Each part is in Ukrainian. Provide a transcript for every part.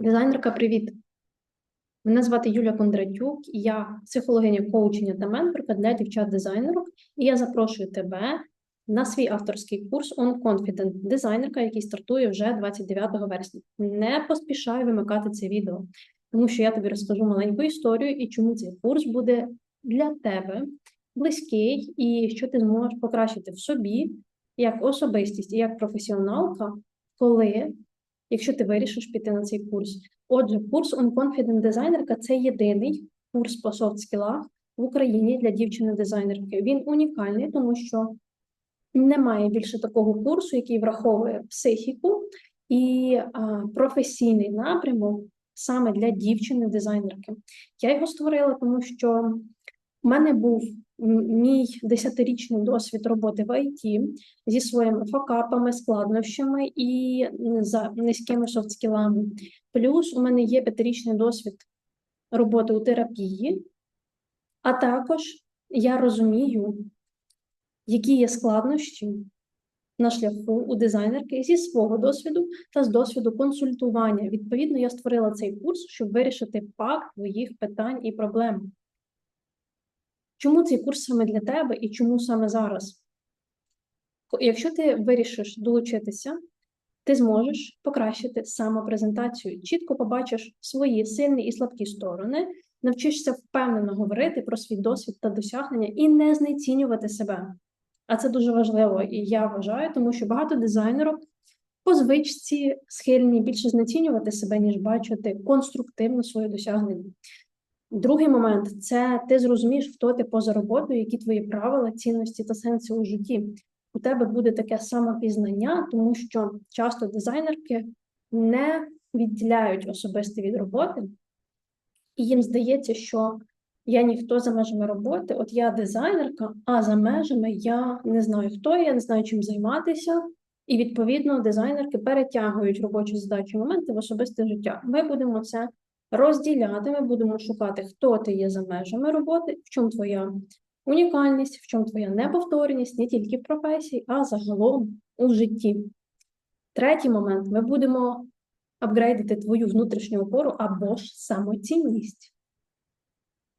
Дизайнерка, привіт! Мене звати Юля Кондратюк, я психологиня коучення та менторка для дівчат-дизайнерок. І я запрошую тебе на свій авторський курс On Confident дизайнерка, який стартує вже 29 вересня. Не поспішай вимикати це відео, тому що я тобі розкажу маленьку історію і чому цей курс буде для тебе близький, і що ти зможеш покращити в собі як особистість і як професіоналка, коли якщо ти вирішиш піти на цей курс. Отже, курс On дизайнерка це єдиний курс по софт-скілах в Україні для дівчини-дизайнерки. Він унікальний, тому що немає більше такого курсу, який враховує психіку і а, професійний напрямок саме для дівчини-дизайнерки. Я його створила, тому що в мене був мій десятирічний досвід роботи в ІТ зі своїми факапами, складнощами і за низькими софтскілами. Плюс у мене є п'ятирічний досвід роботи у терапії, а також я розумію, які є складнощі на шляху у дизайнерки зі свого досвіду та з досвіду консультування. Відповідно, я створила цей курс, щоб вирішити пак твоїх питань і проблем. Чому цей курс саме для тебе і чому саме зараз? Якщо ти вирішиш долучитися, ти зможеш покращити самопрезентацію, чітко побачиш свої сильні і слабкі сторони, навчишся впевнено говорити про свій досвід та досягнення і не знецінювати себе. А це дуже важливо, і я вважаю, тому що багато дизайнерів по звичці схильні більше знецінювати себе, ніж бачити конструктивно своє досягнення. Другий момент це ти зрозумієш, хто ти поза роботою, які твої правила, цінності та сенси у житті. У тебе буде таке самопізнання, тому що часто дизайнерки не відділяють особисте від роботи, і їм здається, що я ніхто за межами роботи, от я дизайнерка, а за межами я не знаю, хто я, не знаю, чим займатися. І, відповідно, дизайнерки перетягують робочі задачі моменти в особисте життя. Ми будемо це розділяти, ми будемо шукати, хто ти є за межами роботи, в чому твоя унікальність, в чому твоя неповторність, не тільки в професії, а загалом у житті. Третій момент: ми будемо апгрейдити твою внутрішню опору або ж самоцінність.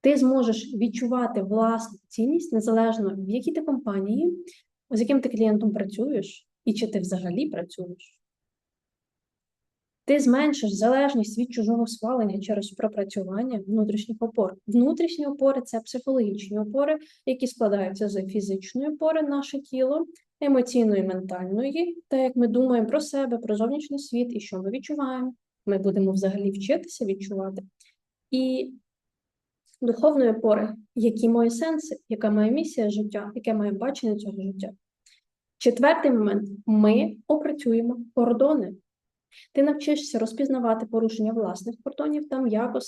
Ти зможеш відчувати власну цінність незалежно в якій ти компанії, з яким ти клієнтом працюєш, і чи ти взагалі працюєш. Ти зменшиш залежність від чужого схвалення через пропрацювання внутрішніх опор. Внутрішні опори це психологічні опори, які складаються з фізичної опори, наше тіло, емоційної, ментальної, те, як ми думаємо про себе, про зовнішній світ і що ми відчуваємо. Ми будемо взагалі вчитися відчувати. І духовної опори, які мої сенси, яка моя місія життя, яке моє бачення цього життя. Четвертий момент: ми опрацюємо кордони. Ти навчишся розпізнавати порушення власних кордонів та м'яко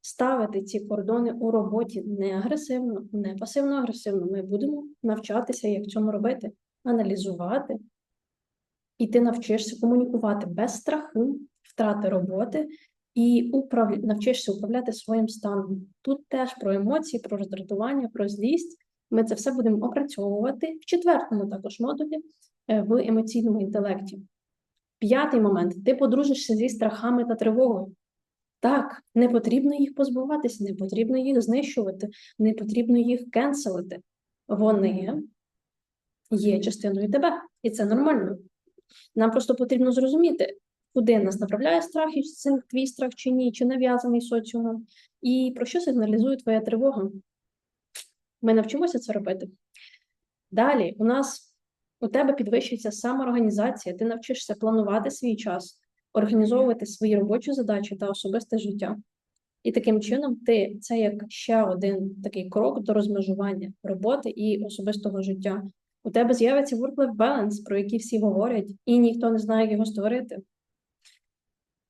ставити ці кордони у роботі не агресивно, не пасивно-агресивно. Ми будемо навчатися, як цьому робити, аналізувати, і ти навчишся комунікувати без страху, втрати роботи і управ... навчишся управляти своїм станом. Тут теж про емоції, про роздратування, про злість. Ми це все будемо опрацьовувати в четвертому також модулі е, в емоційному інтелекті. П'ятий момент: ти подружишся зі страхами та тривогою. Так, не потрібно їх позбуватися, не потрібно їх знищувати, не потрібно їх кенселити. Вони є частиною тебе, і це нормально. Нам просто потрібно зрозуміти, куди нас направляє страх, і це твій страх чи ні, чи нав'язаний соціумом, і про що сигналізує твоя тривога. Ми навчимося це робити. Далі у нас у тебе підвищується самоорганізація, ти навчишся планувати свій час, організовувати свої робочі задачі та особисте життя. І таким чином, ти це як ще один такий крок до розмежування роботи і особистого життя. У тебе з'явиться work-life balance, про який всі говорять, і ніхто не знає, як його створити.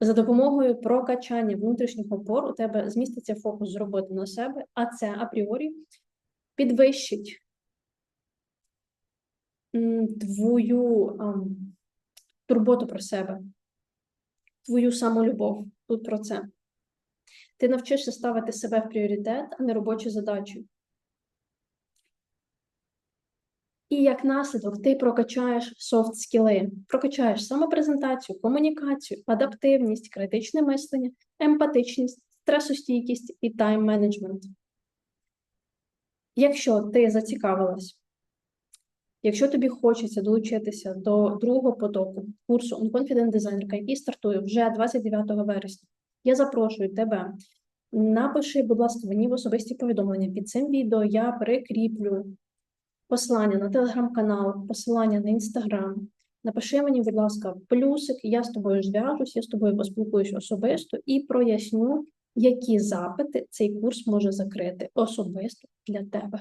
За допомогою прокачання внутрішніх опор у тебе зміститься фокус з роботи на себе, а це апріорі підвищить твою а, турботу про себе, твою самолюбов. Тут про це. Ти навчишся ставити себе в пріоритет, а не робочі задачі. І як наслідок ти прокачаєш софт скіли, прокачаєш самопрезентацію, комунікацію, адаптивність, критичне мислення, емпатичність, стресостійкість і тайм-менеджмент. Якщо ти зацікавилась, якщо тобі хочеться долучитися до другого потоку курсу Unconfident Designer, який стартує вже 29 вересня, я запрошую тебе. Напиши, будь ласка, мені в особисті повідомлення під цим відео. Я прикріплю посилання на телеграм-канал, посилання на інстаграм. Напиши мені, будь ласка, плюсик, я з тобою зв'яжусь, я з тобою поспілкуюсь особисто і проясню, які запити цей курс може закрити особисто для тебе.